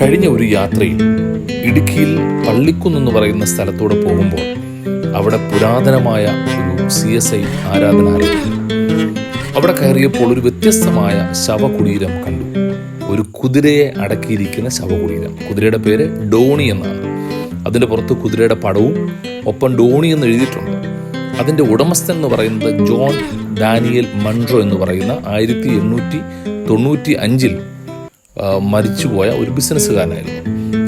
കഴിഞ്ഞ ഒരു യാത്രയിൽ ഇടുക്കിയിൽ പള്ളിക്കുന്നെന്ന് പറയുന്ന സ്ഥലത്തൂടെ പോകുമ്പോൾ അവിടെ പുരാതനമായ ഒരു സി എസ് ഐ ആരാധനാലയം അവിടെ കയറിയപ്പോൾ ഒരു വ്യത്യസ്തമായ ശവകുടീരം കണ്ടു. ഒരു കുതിരയെ അടക്കിയിരിക്കുന്ന ശവകുടീരം. കുതിരയുടെ പേര് ഡോണി എന്നാണ്. അതിന്റെ പുറത്ത് കുതിരയുടെ പടവും ഒപ്പം ഡോണി എന്ന് എഴുതിയിട്ടുണ്ട്. അതിന്റെ ഉടമസ്ഥൻ എന്ന് പറയുന്നത് ജോൺ ഡാനിയൽ മൺട്രോ എന്ന് പറയുന്ന ആയിരത്തി എണ്ണൂറ്റി തൊണ്ണൂറ്റി അഞ്ചിൽ മരിച്ചുപോയ ഒരു ബിസിനസ്സുകാരനായിരുന്നു.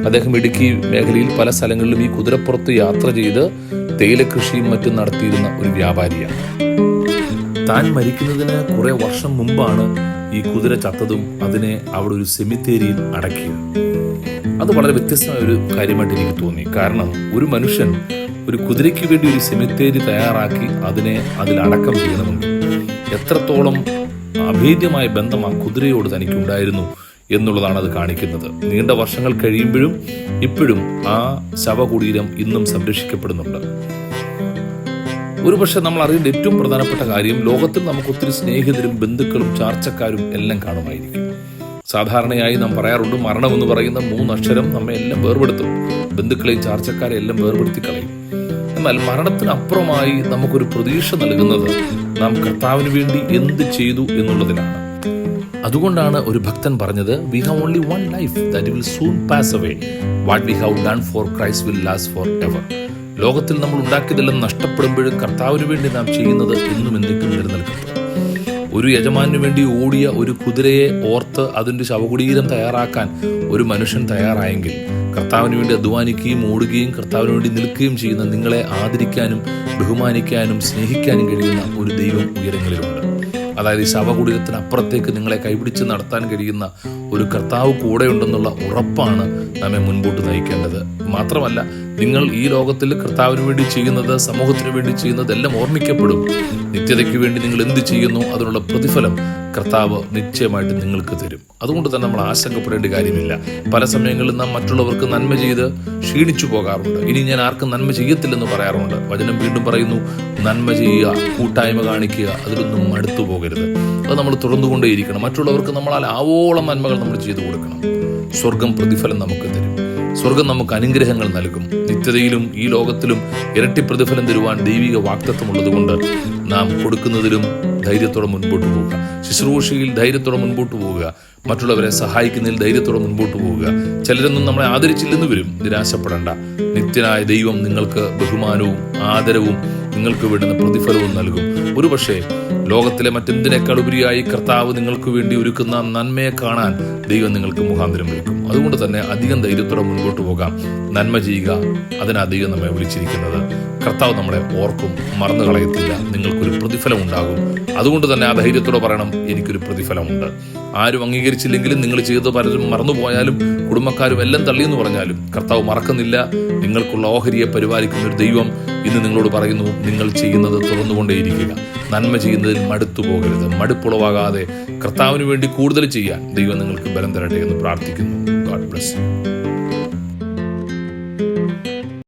അദ്ദേഹം ഇടുക്കി മേഖലയിൽ പല സ്ഥലങ്ങളിലും ഈ കുതിരപ്പുറത്ത് യാത്ര ചെയ്ത് തേയില കൃഷിയും മറ്റും നടത്തിയിരുന്ന ഒരു വ്യാപാരിയാണ്. താൻ മരിക്കുന്നതിന് കുറെ വർഷം മുമ്പാണ് ഈ കുതിര ചത്തതും അതിനെ അവിടെ ഒരു സെമിത്തേരിയിൽ അടക്കിയത്. അത് വളരെ വ്യത്യസ്തമായ ഒരു കാര്യമായിട്ട് എനിക്ക് തോന്നി. കാരണം ഒരു മനുഷ്യൻ ഒരു കുതിരയ്ക്ക് വേണ്ടി ഒരു സെമിത്തേരി തയ്യാറാക്കി അതിനെ അതിൽ അടക്കം ചെയ്യണമെങ്കിൽ എത്രത്തോളം അഭേദ്യമായ ബന്ധം ആ കുതിരയോട് തനിക്കുണ്ടായിരുന്നു എന്നുള്ളതാണ് അത് കാണിക്കുന്നത്. നീണ്ട വർഷങ്ങൾ കഴിയുമ്പോഴും ഇപ്പോഴും ആ ശവകുടീരം ഇന്നും സംരക്ഷിക്കപ്പെടുന്നുണ്ട്. ഒരുപക്ഷെ നമ്മൾ അറിയേണ്ട ഏറ്റവും പ്രധാനപ്പെട്ട കാര്യം ലോകത്തിൽ നമുക്ക് ഒത്തിരി സ്നേഹിതരും ബന്ധുക്കളും ചാർച്ചക്കാരും എല്ലാം കാണുമായിരിക്കും. സാധാരണയായി നാം പറയാറുണ്ട് മരണം എന്ന് പറയുന്ന മൂന്നക്ഷരം നമ്മെ എല്ലാം വേർപെടുത്തും. ബന്ധുക്കളെയും ചാർച്ചക്കാരെ എല്ലാം വേർപെടുത്തി കളയും. എന്നാൽ മരണത്തിനപ്പുറമായി നമുക്കൊരു പ്രതീക്ഷ നൽകുന്നത് നാം കർത്താവിന് വേണ്ടി എന്ത് ചെയ്തു എന്നുള്ളതിനാണ്. അതുകൊണ്ടാണ് ഒരു ഭക്തൻ പറഞ്ഞത് we have only one life that will soon pass away what we have done for Christ will last for ever ലോകത്തിൽ നമ്മൾ ഉണ്ടാക്കിയതെല്ലാം നഷ്ടപ്പെടുമ്പോഴും കർത്താവിന് വേണ്ടി നാം ചെയ്യുന്നത് എന്നും എന്തെങ്കിലും നിലനിൽക്കും ഒരു യജമാനു വേണ്ടി ഓടിയ ഒരു കുതിരയെ ഓർത്ത് അതിന്റെ ശവകുടീരം തയ്യാറാക്കാൻ ഒരു മനുഷ്യൻ തയ്യാറായെങ്കിൽ കർത്താവിന് വേണ്ടി അധ്വാനിക്കുകയും ഓടുകയും കർത്താവിന് വേണ്ടി നിൽക്കുകയും ചെയ്യുന്ന നിങ്ങളെ ആദരിക്കാനും ബഹുമാനിക്കാനും സ്നേഹിക്കാനും കഴിയുന്ന ഒരു ദൈവം ഉയരങ്ങളിലുണ്ട്. അതായത് ഈ ശവകുടീരത്തിന് അപ്പുറത്തേക്ക് നിങ്ങളെ കൈപിടിച്ച് നടത്താൻ കഴിയുന്ന ഒരു കർത്താവ് കൂടെയുണ്ടെന്നുള്ള ഉറപ്പാണ് നമ്മെ മുൻപോട്ട് നയിക്കേണ്ടത്. മാത്രമല്ല നിങ്ങൾ ഈ ലോകത്തിൽ കർത്താവിന് വേണ്ടി ചെയ്യുന്നത് സമൂഹത്തിന് വേണ്ടി ചെയ്യുന്നത് എല്ലാം ഓർമ്മിക്കപ്പെടും. നിത്യതയ്ക്ക് വേണ്ടി നിങ്ങൾ എന്ത് ചെയ്യുന്നു അതിനുള്ള പ്രതിഫലം കർത്താവ് നിശ്ചയമായിട്ട് നിങ്ങൾക്ക് തരും. അതുകൊണ്ട് തന്നെ നമ്മൾ ആശങ്കപ്പെടേണ്ട കാര്യമില്ല. പല സമയങ്ങളിൽ നാം മറ്റുള്ളവർക്ക് നന്മ ചെയ്ത് ക്ഷീണിച്ചു പോകാറുണ്ട്. ഇനി ഞാൻ ആർക്കും നന്മ ചെയ്യത്തില്ലെന്ന് പറയാറുണ്ട്. വചനം വീണ്ടും പറയുന്നു നന്മ ചെയ്യുക കൂട്ടായ്മ കാണിക്കുക അതിലൊന്നും മടുത്തു പോകരുത്. അത് നമ്മൾ തുടർന്നുകൊണ്ടേയിരിക്കണം മറ്റുള്ളവർക്ക് നമ്മളാൽ ആവോളം നന്മകൾ നമ്മൾ ചെയ്തു കൊടുക്കണം. സ്വർഗം പ്രതിഫലം നമുക്ക് തരും. സ്വർഗം നമുക്ക് അനുഗ്രഹങ്ങൾ നൽകും. നിത്യതയിലും ഈ ലോകത്തിലും ഇരട്ടി പ്രതിഫലം തരുവാൻ ദൈവിക വാക്തത്വമുള്ളതുകൊണ്ട് നാം കൊടുക്കുന്നതിലും ധൈര്യത്തോടെ മുൻപോട്ട് പോവുക. ശുശ്രൂഷയിൽ ധൈര്യത്തോടെ മുൻപോട്ട് പോവുക. മറ്റുള്ളവരെ സഹായിക്കുന്നതിൽ ധൈര്യത്തോടെ മുൻപോട്ട് പോവുക. ചിലരൊന്നും നമ്മളെ ആദരിച്ചില്ലെന്ന് വരും. നിരാശപ്പെടേണ്ട. നിത്യനായ ദൈവം നിങ്ങൾക്ക് ബഹുമാനവും ആദരവും നിങ്ങൾക്ക് വേണ്ടുന്ന പ്രതിഫലവും നൽകും. ഒരുപക്ഷെ ലോകത്തിലെ മറ്റെന്തിനേക്കാൾ ഉപരിയായി കർത്താവ് നിങ്ങൾക്ക് വേണ്ടി ഒരുക്കുന്ന നന്മയെ കാണാൻ ദൈവം നിങ്ങൾക്ക് മുഖാന്തരം ഒരുക്കും. അതുകൊണ്ട് തന്നെ അധികം ധൈര്യത്തോടെ മുൻപോട്ട് പോകാം. നന്മ ചെയ്യുക അതിനാ ദൈവം നമ്മെ വിളിച്ചിരിക്കുന്നത്. കർത്താവ് നമ്മളെ ഓർക്കും മറന്നു കളയത്തില്ല. നിങ്ങൾക്കൊരു പ്രതിഫലം ഉണ്ടാകും അതുകൊണ്ട് തന്നെ ആ ധൈര്യത്തോടെ പറയണം എനിക്കൊരു പ്രതിഫലമുണ്ട്. ആരും അംഗീകരിച്ചില്ലെങ്കിലും നിങ്ങൾ ചെയ്ത് പലരും മറന്നുപോയാലും കുടുംബക്കാരും എല്ലാം തള്ളിയെന്ന് പറഞ്ഞാലും കർത്താവ് മറക്കുന്നില്ല. നിങ്ങൾക്കുള്ള ഓഹരിയെ പരിപാലിക്കുന്ന ഒരു ദൈവം ഇന്ന് നിങ്ങളോട് പറയുന്നു നിങ്ങൾ ചെയ്യുന്നത് തുറന്നുകൊണ്ടേയിരിക്കുക. നന്മ ചെയ്യുന്നതിൽ മടുത്തു പോകരുത്. മടുപ്പുളവാകാതെ കർത്താവിന് വേണ്ടി കൂടുതൽ ചെയ്യാൻ ദൈവം നിങ്ങൾക്ക് ബലം തരട്ടെ എന്ന് പ്രാർത്ഥിക്കുന്നു. God bless